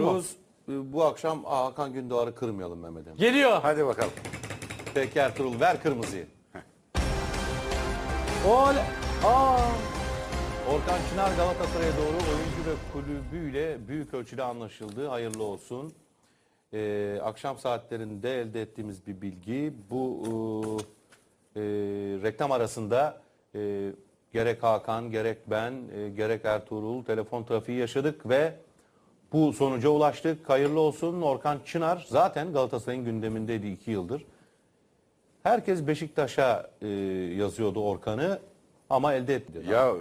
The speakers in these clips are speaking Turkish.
Bitiyor mu? diyoruz. Ee, Bu akşam Hakan Gündoğar'ı kırmayalım Mehmet Emin. Geliyor. Hadi bakalım. Peki Ertuğrul ver kırmızıyı. Ol. Aa. Orkan Çınar Galatasaray'a doğru oyuncu ve kulübüyle büyük ölçüde anlaşıldı. Hayırlı olsun. Ee, akşam saatlerinde elde ettiğimiz bir bilgi. Bu e, e, reklam arasında e, gerek Hakan, gerek ben, e, gerek Ertuğrul telefon trafiği yaşadık ve bu sonuca ulaştık. Hayırlı olsun. Orkan Çınar zaten Galatasaray'ın gündemindeydi iki yıldır. Herkes Beşiktaş'a e, yazıyordu Orkan'ı ama elde etmedi. Ya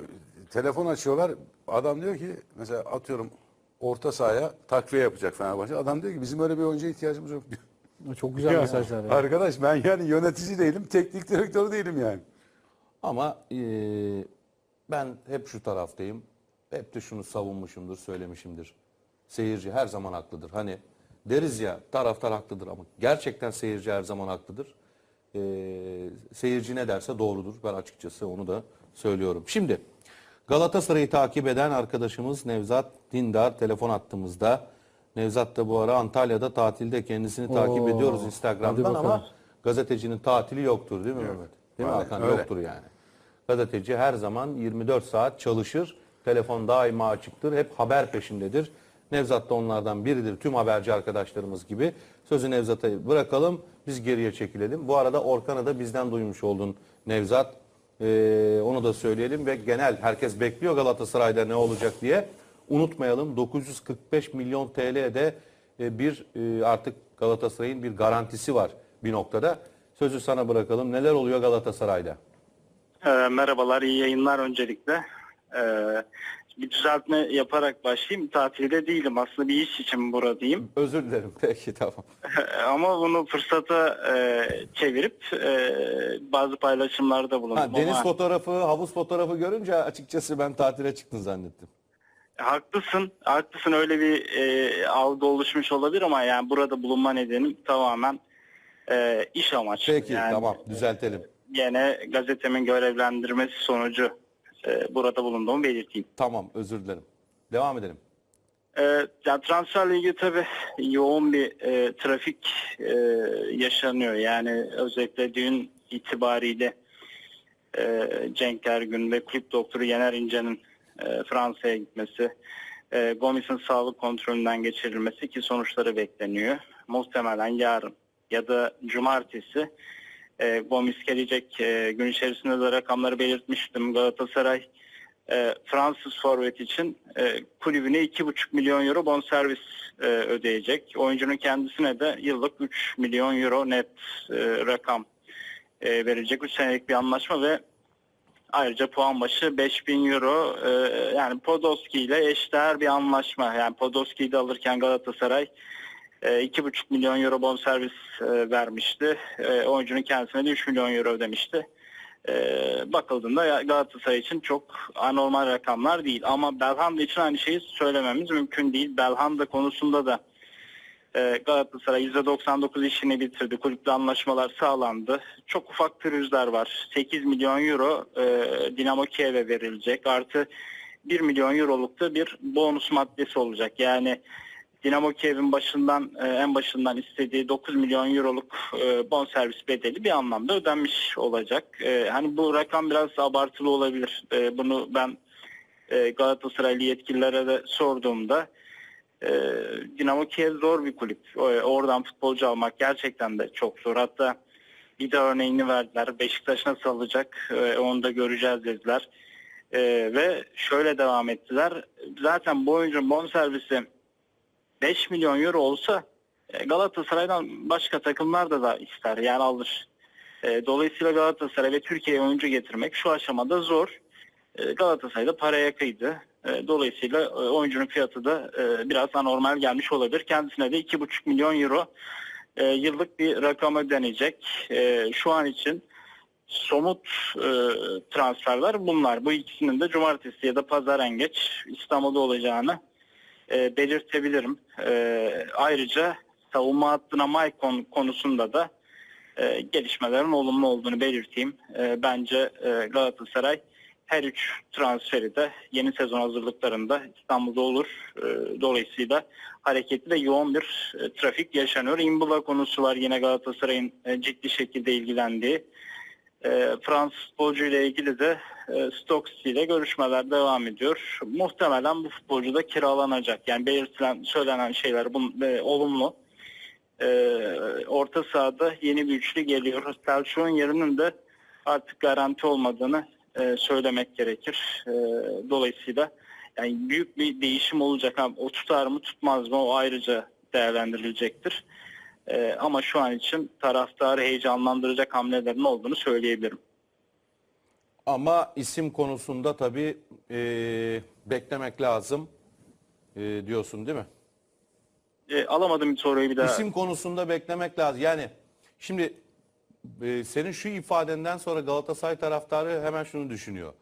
telefon açıyorlar. Adam diyor ki mesela atıyorum orta sahaya takviye yapacak Fenerbahçe. Adam diyor ki bizim öyle bir oyuncuya ihtiyacımız yok diyor. Çok güzel Ya, mesajlar. ya. Arkadaş ben yani yönetici değilim, teknik direktör değilim yani. Ama eee, ben hep şu taraftayım. Hep de şunu savunmuşumdur, söylemişimdir. Seyirci her zaman haklıdır. Hani deriz ya taraftar haklıdır ama gerçekten seyirci her zaman haklıdır. Eee, seyirci ne derse doğrudur. Ben açıkçası onu da söylüyorum. Şimdi Galatasaray'ı takip eden arkadaşımız Nevzat Dindar telefon attığımızda. Nevzat da bu ara Antalya'da tatilde kendisini takip Oo, ediyoruz hadi Instagram'dan ama gazetecinin tatili yoktur değil mi Mehmet? Değil mi Hakan? öyle. Yoktur yani. Gazeteci her zaman 24 saat çalışır. Telefon daima açıktır. Hep haber peşindedir. Nevzat da onlardan biridir. Tüm haberci arkadaşlarımız gibi. Sözü Nevzat'a bırakalım. Biz geriye çekilelim. Bu arada Orkan'ı da bizden duymuş oldun Nevzat. Ee, onu da söyleyelim ve genel herkes bekliyor Galatasaray'da ne olacak diye. Unutmayalım 945 milyon TL'de e, bir e, artık Galatasaray'ın bir garantisi var bir noktada. Sözü sana bırakalım. Neler oluyor Galatasaray'da? Ee, merhabalar, iyi yayınlar öncelikle. Ee, bir düzeltme yaparak başlayayım. Tatilde değilim. Aslında bir iş için buradayım. Özür dilerim. Peki tamam. Ama bunu fırsata e, çevirip e, bazı paylaşımlarda bulundum. Ha, deniz Ama fotoğrafı, havuz fotoğrafı görünce açıkçası ben tatile çıktın zannettim. haklısın, haklısın öyle bir e, algı oluşmuş olabilir ama yani burada bulunma nedenim tamamen e, iş amaçlı. Peki Yani tamam düzeltelim. Gene gazetemin görevlendirmesi sonucu e, burada bulunduğumu belirteyim. Tamam özür dilerim. Devam edelim. Ee, ya transferle ilgili tabii yoğun bir e, trafik e, yaşanıyor. Yani özellikle dün itibariyle e, Cenk Ergün ve kulüp doktoru Yener İnce'nin e, Fransa'ya gitmesi, e, Gomis'in sağlık kontrolünden geçirilmesi ki sonuçları bekleniyor. Muhtemelen yarın ya da cumartesi e, Gomis gelecek. E, gün içerisinde de rakamları belirtmiştim. Galatasaray e, Fransız forvet için e, kulübüne 2,5 milyon euro bonservis e, ödeyecek. Oyuncunun kendisine de yıllık 3 milyon euro net e, rakam e, verecek. 3 senelik bir anlaşma ve ayrıca puan başı 5000 euro e, yani Podolski ile eşdeğer bir anlaşma. Yani Podolski'yi de alırken Galatasaray 2,5 milyon euro bonservis e, vermişti. E, oyuncunun kendisine de 3 milyon euro ödemişti. E, bakıldığında Galatasaray için çok anormal rakamlar değil. Ama Belhanda için aynı şeyi söylememiz mümkün değil. Belhanda konusunda da e, Galatasaray %99 işini bitirdi. Kulüple anlaşmalar sağlandı. Çok ufak pürüzler var. 8 milyon euro e, Dinamo Kiev'e verilecek. Artı 1 milyon euroluk da bir bonus maddesi olacak. Yani Dinamo Kiev'in başından e, en başından istediği 9 milyon euroluk e, bonservis bedeli bir anlamda ödenmiş olacak. E, hani bu rakam biraz abartılı olabilir. Bunu ben Galatasaraylı yetkililere de sorduğumda Dinamo Kiev zor bir kulüp. Oradan futbolcu almak gerçekten de çok zor. Hatta bir de örneğini verdiler. Beşiktaş nasıl alacak onu da göreceğiz dediler. Ve şöyle devam ettiler. Zaten bu oyuncunun bonservisi 5 milyon euro olsa e, Galatasaray'dan başka takımlar da da ister yani alır. E, Dolayısıyla Galatasaray ve Türkiye'ye oyuncu getirmek şu aşamada zor. E, Galatasaray'da paraya kıydı. Dolayısıyla oyuncunun fiyatı da biraz anormal gelmiş olabilir. Kendisine de 2,5 milyon euro yıllık bir rakam ödenecek. Şu an için somut transferler bunlar. Bu ikisinin de cumartesi ya da pazar en geç İstanbul'da olacağını e, belirtebilirim. E, ayrıca savunma hattına Maicon konusunda da e, gelişmelerin olumlu olduğunu belirteyim. E, bence e, Galatasaray her üç transferi de yeni sezon hazırlıklarında İstanbul'da olur. E, dolayısıyla hareketli ve yoğun bir e, trafik yaşanıyor. Imbula konusu var yine Galatasaray'ın e, ciddi şekilde ilgilendiği. E, Fransız futbolcu ile ilgili de Stokes ile görüşmeler devam ediyor. Muhtemelen bu futbolcu da kiralanacak. Yani belirtilen, söylenen şeyler bun, e, olumlu. E, orta sahada yeni bir üçlü geliyor. Selçuk'un yerinin de artık garanti olmadığını e, söylemek gerekir. E, dolayısıyla yani büyük bir değişim olacak. Ha, o tutar mı tutmaz mı o ayrıca değerlendirilecektir. E, ama şu an için taraftarı heyecanlandıracak hamlelerin olduğunu söyleyebilirim. Ama isim konusunda tabii e, beklemek lazım e, diyorsun değil mi? E, alamadım bir soruyu bir daha. İsim konusunda beklemek lazım. Yani şimdi e, senin şu ifadenden sonra Galatasaray taraftarı hemen şunu düşünüyor.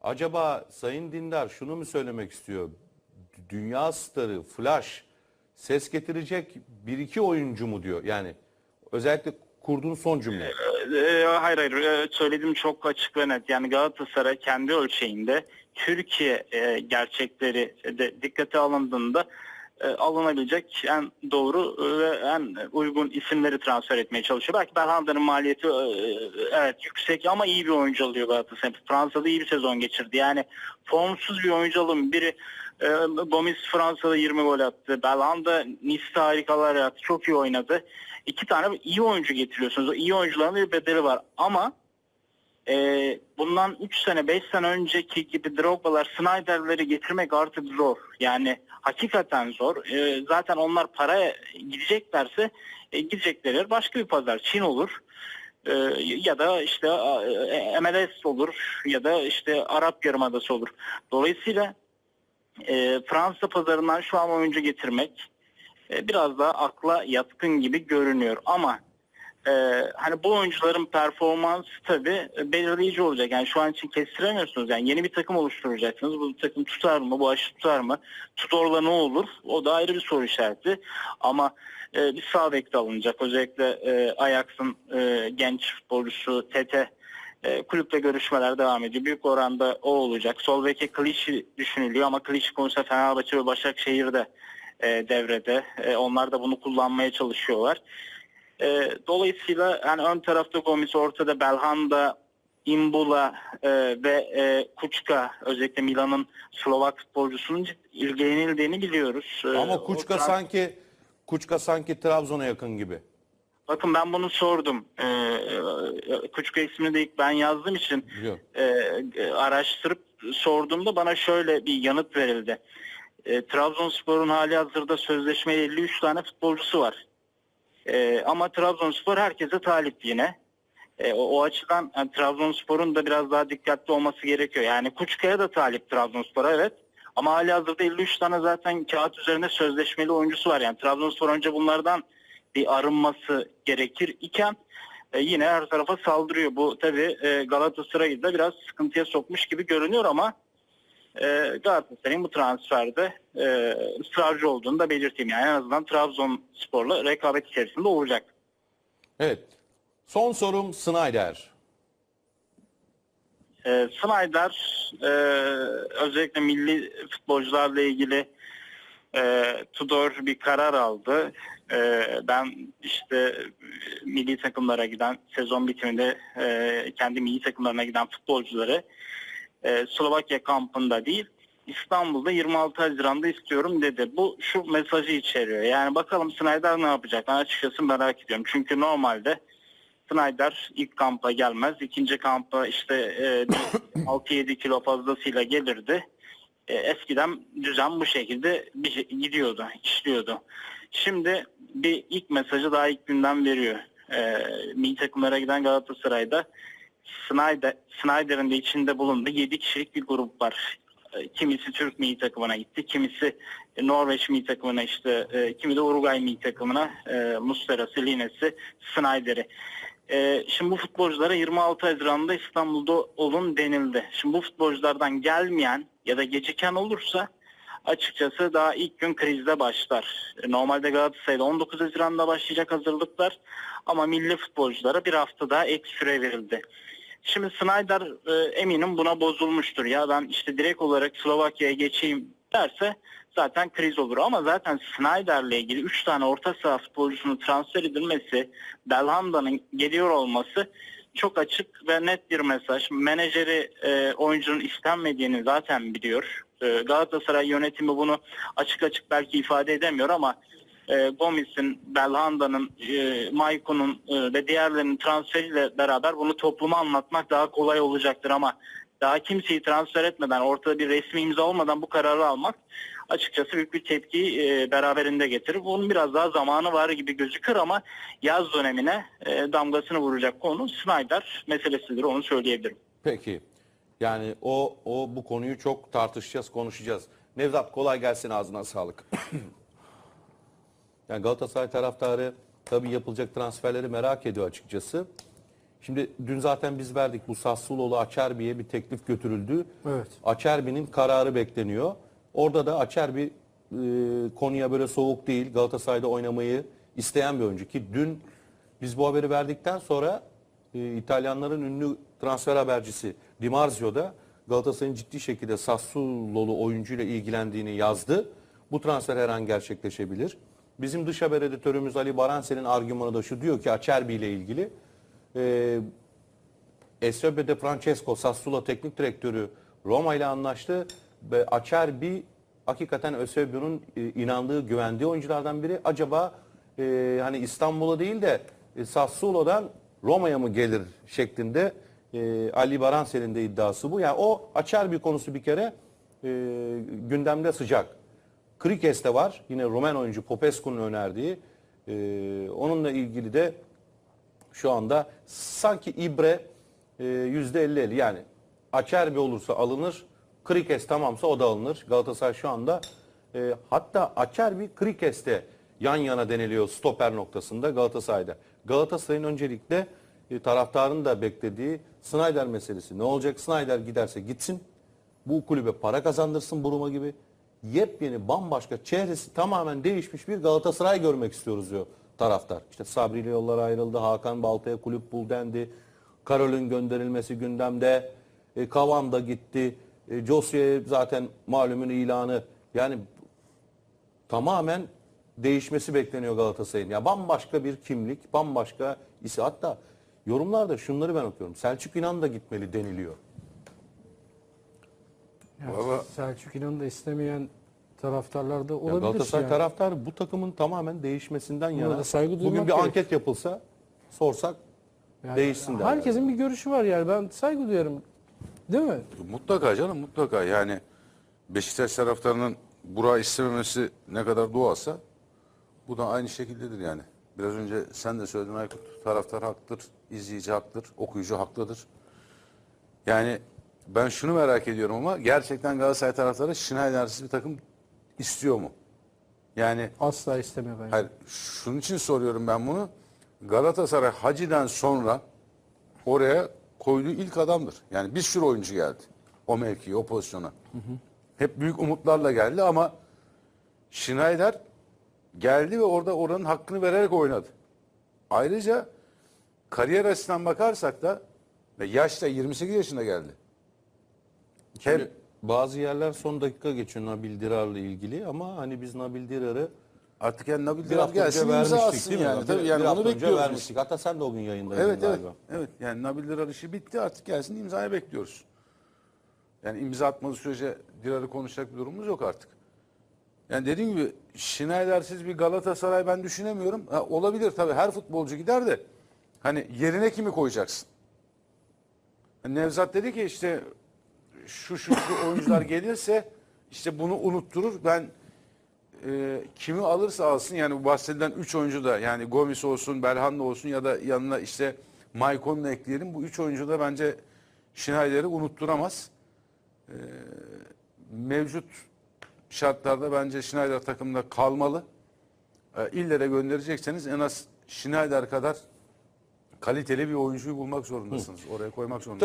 Acaba Sayın Dindar şunu mu söylemek istiyor? Dünya starı, flash, ses getirecek bir iki oyuncu mu diyor? Yani özellikle kurduğun son cümle. E, hayır hayır E, söylediğim çok açık ve net. Yani Galatasaray kendi ölçeğinde Türkiye e, gerçekleri de dikkate alındığında e, alınabilecek en doğru ve en uygun isimleri transfer etmeye çalışıyor. Belki Belhanda'nın maliyeti e, evet yüksek ama iyi bir oyuncu alıyor Galatasaray. Fransa'da iyi bir sezon geçirdi. Yani formsuz bir oyuncu alım. Biri e, Gomis Fransa'da 20 gol attı. Belhanda Nice'de harikalar yaptı. Çok iyi oynadı. İki tane iyi oyuncu getiriyorsunuz. O iyi oyuncuların bir bedeli var. Ama e, bundan 3 sene 5 sene önceki gibi Drogba'lar Snyder'leri getirmek artık zor. Yani hakikaten zor. E, zaten onlar paraya gideceklerse e, gidecekleri başka bir pazar. Çin olur. E, ya da işte e, MLS olur ya da işte Arap Yarımadası olur. Dolayısıyla e, Fransa pazarından şu an oyuncu getirmek e, biraz daha akla yatkın gibi görünüyor. Ama e, hani bu oyuncuların performansı tabii belirleyici olacak. Yani şu an için kestiremiyorsunuz. Yani yeni bir takım oluşturacaksınız. Bu takım tutar mı? Bu aşı tutar mı? Tutorla ne olur? O da ayrı bir soru işareti. Ama e, bir sağ bek alınacak. Özellikle e, Ajax'ın e, genç futbolcusu Tete e, kulüple görüşmeler devam ediyor. Büyük oranda o olacak. Sol beke Klişi düşünülüyor ama Klişi konusunda Fenerbahçe ve Başakşehir'de e, devrede. E, onlar da bunu kullanmaya çalışıyorlar. E, dolayısıyla yani ön tarafta Gomis, ortada Belhanda, Imbula e, ve e, Kuçka özellikle Milan'ın Slovak futbolcusunun ilgilenildiğini biliyoruz. E, Ama o Kuçka trans- sanki Kuçka sanki Trabzon'a yakın gibi. Bakın ben bunu sordum. E, e, Kuçka ismini de ilk ben yazdığım için e, e, araştırıp sorduğumda bana şöyle bir yanıt verildi. E, Trabzonspor'un hali hazırda sözleşmeli 53 tane futbolcusu var. E, ama Trabzonspor herkese talip yine. E, o, o açıdan yani Trabzonspor'un da biraz daha dikkatli olması gerekiyor. Yani Kuçka'ya da talip Trabzonspor'a evet. Ama hali hazırda 53 tane zaten kağıt üzerinde sözleşmeli oyuncusu var. Yani Trabzonspor önce bunlardan bir arınması gerekir iken e, yine her tarafa saldırıyor. Bu tabii e, Galatasaray'ı da biraz sıkıntıya sokmuş gibi görünüyor ama e, Galatasaray'ın bu transferde e, ısrarcı olduğunu da belirteyim. Yani en azından Trabzonspor'la rekabet içerisinde olacak. Evet. Son sorum Snyder. E, Snyder e, özellikle milli futbolcularla ilgili e, Tudor bir karar aldı. E, ben işte milli takımlara giden sezon bitiminde e, kendi milli takımlarına giden futbolcuları e, Slovakya kampında değil İstanbul'da 26 Haziran'da istiyorum dedi. Bu şu mesajı içeriyor. Yani bakalım Snyder ne yapacak? Ben açıkçası merak ediyorum. Çünkü normalde Snyder ilk kampa gelmez. ikinci kampa işte e, 6-7 kilo fazlasıyla gelirdi. E, eskiden düzen bu şekilde bir şey- gidiyordu, işliyordu. Şimdi bir ilk mesajı daha ilk günden veriyor. E, milli takımlara giden Galatasaray'da Snyder, Snyder'in de içinde bulunduğu 7 kişilik bir grup var. E, Kimisi Türk milli takımına gitti, kimisi Norveç milli takımına işte, e, kimi de Uruguay milli takımına e, Muslera'sı, Lines'i, Snyder'i. Şimdi bu futbolculara 26 Haziran'da İstanbul'da olun denildi. Şimdi bu futbolculardan gelmeyen ya da geciken olursa açıkçası daha ilk gün krizde başlar. Normalde Galatasaray'da 19 Haziran'da başlayacak hazırlıklar ama milli futbolculara bir hafta daha ek süre verildi. Şimdi Snyder e, eminim buna bozulmuştur. Ya ben işte direkt olarak Slovakya'ya geçeyim derse zaten kriz olur. Ama zaten Snyder'le ilgili 3 tane orta saha futbolcusunun transfer edilmesi, Belhanda'nın geliyor olması çok açık ve net bir mesaj. Menajeri e, oyuncunun istenmediğini zaten biliyor. E, Galatasaray yönetimi bunu açık açık belki ifade edemiyor ama e, Gomis'in, Belhanda'nın, e, Maiko'nun e, ve diğerlerinin transferiyle beraber bunu topluma anlatmak daha kolay olacaktır ama daha kimseyi transfer etmeden, ortada bir resmi imza olmadan bu kararı almak açıkçası büyük bir tepki e, beraberinde getirir. Bunun biraz daha zamanı var gibi gözükür ama yaz dönemine e, damgasını vuracak konu Snyder meselesidir onu söyleyebilirim. Peki. Yani o o bu konuyu çok tartışacağız, konuşacağız. Nevzat kolay gelsin ağzına sağlık. yani Galatasaray taraftarı tabii yapılacak transferleri merak ediyor açıkçası. Şimdi dün zaten biz verdik bu Sassuolo'lu Açerbi'ye bir teklif götürüldü. Evet. Açerbi'nin kararı bekleniyor. Orada da Açerbi e, konuya böyle soğuk değil. Galatasaray'da oynamayı isteyen bir oyuncu ki dün biz bu haberi verdikten sonra e, İtalyanların ünlü transfer habercisi Di Marzio da Galatasaray'ın ciddi şekilde Sassuolo'lu oyuncuyla ilgilendiğini yazdı. Bu transfer her an gerçekleşebilir. Bizim dış haber editörümüz Ali Baransel'in argümanı da şu diyor ki Açerbi ile ilgili e, Eusebio de Francesco Sassuolo teknik direktörü Roma ile anlaştı ve Acerbi hakikaten Eusebio'nun e, inandığı, güvendiği oyunculardan biri. Acaba e, hani İstanbul'a değil de e, Sassuolo'dan Roma'ya mı gelir şeklinde e, Ali Baransel'in de iddiası bu. Yani o Acerbi konusu bir kere e, gündemde sıcak. Krikes de var. Yine Rumen oyuncu Popescu'nun önerdiği. E, onunla ilgili de şu anda sanki İbre e, yüzde 50-50 yani Açerbi olursa alınır, Krikes tamamsa o da alınır. Galatasaray şu anda e, hatta Açerbi Krikes'te yan yana deniliyor stoper noktasında Galatasaray'da. Galatasaray'ın öncelikle e, taraftarın da beklediği Snyder meselesi. Ne olacak? Snyder giderse gitsin. Bu kulübe para kazandırsın Buruma gibi. Yepyeni bambaşka çehresi tamamen değişmiş bir Galatasaray görmek istiyoruz diyor taraftar. İşte Sabri ile yollar ayrıldı. Hakan Balta'ya kulüp bul dendi. Karol'ün gönderilmesi gündemde. E, Kavan da gitti. E, Josue zaten malumun ilanı. Yani tamamen değişmesi bekleniyor Galatasaray'ın. Ya bambaşka bir kimlik, bambaşka isi. Hatta yorumlarda şunları ben okuyorum. Selçuk İnan da gitmeli deniliyor. Yani Valla- Selçuk İnan'ı da istemeyen taraftarlar da Ya olabilir. Galatasaray yani. taraftarı bu takımın tamamen değişmesinden Buna yana. da saygı Bugün duymak bir gerek. anket yapılsa sorsak Yani değişsin derler. Herkesin bir görüşü var yani ben saygı duyarım. Değil mi? Mutlaka canım mutlaka yani Beşiktaş taraftarının Burak'ı istememesi ne kadar doğalsa bu da aynı şekildedir yani. Biraz önce sen de söyledin Aykut taraftar haklıdır, izleyici haklıdır, okuyucu haklıdır. Yani ben şunu merak ediyorum ama gerçekten Galatasaray taraftarı Schneider'siz bir takım istiyor mu? Yani Asla istemiyor bence. Hayır, şunun için soruyorum ben bunu. Galatasaray Hacı'dan sonra oraya koyduğu ilk adamdır. Yani bir sürü oyuncu geldi. O mevkiye, o pozisyona. Hep büyük umutlarla geldi ama Schneider geldi ve orada oranın hakkını vererek oynadı. Ayrıca kariyer açısından bakarsak da ve yaşta 28 yaşında geldi. Şimdi bazı yerler son dakika geçiyor Nabil Dirar'la ilgili ama hani biz Nabil Dirar'ı artık yani Nabil bir Dirar hafta önce gelsin imza vermiştik atsın değil mi? yani. Bir- Tabii bir yani hafta onu önce bekliyoruz. biz. vermiştik. Hatta sen de o gün yayındaydın Evet evet. galiba. Evet yani Nabil Dirar işi bitti artık gelsin imzaya bekliyoruz. Yani imza atmadığı sürece Dirar'ı konuşacak bir durumumuz yok artık. Yani dediğim gibi Schneider'siz bir Galatasaray ben düşünemiyorum. Ha, olabilir tabii her futbolcu gider de hani yerine kimi koyacaksın? Hani Nevzat dedi ki işte şu şu şu oyuncular gelirse işte bunu unutturur. Ben e, kimi alırsa alsın yani bu bahsedilen 3 oyuncu da yani Gomis olsun, Belhanda olsun ya da yanına işte Maikon'u ekleyelim. Bu 3 oyuncu da bence Schneider'i unutturamaz. E, mevcut şartlarda bence Schneider takımda kalmalı. E, ille de gönderecekseniz en az Schneider kadar kaliteli bir oyuncuyu bulmak zorundasınız. Oraya koymak zorundasınız.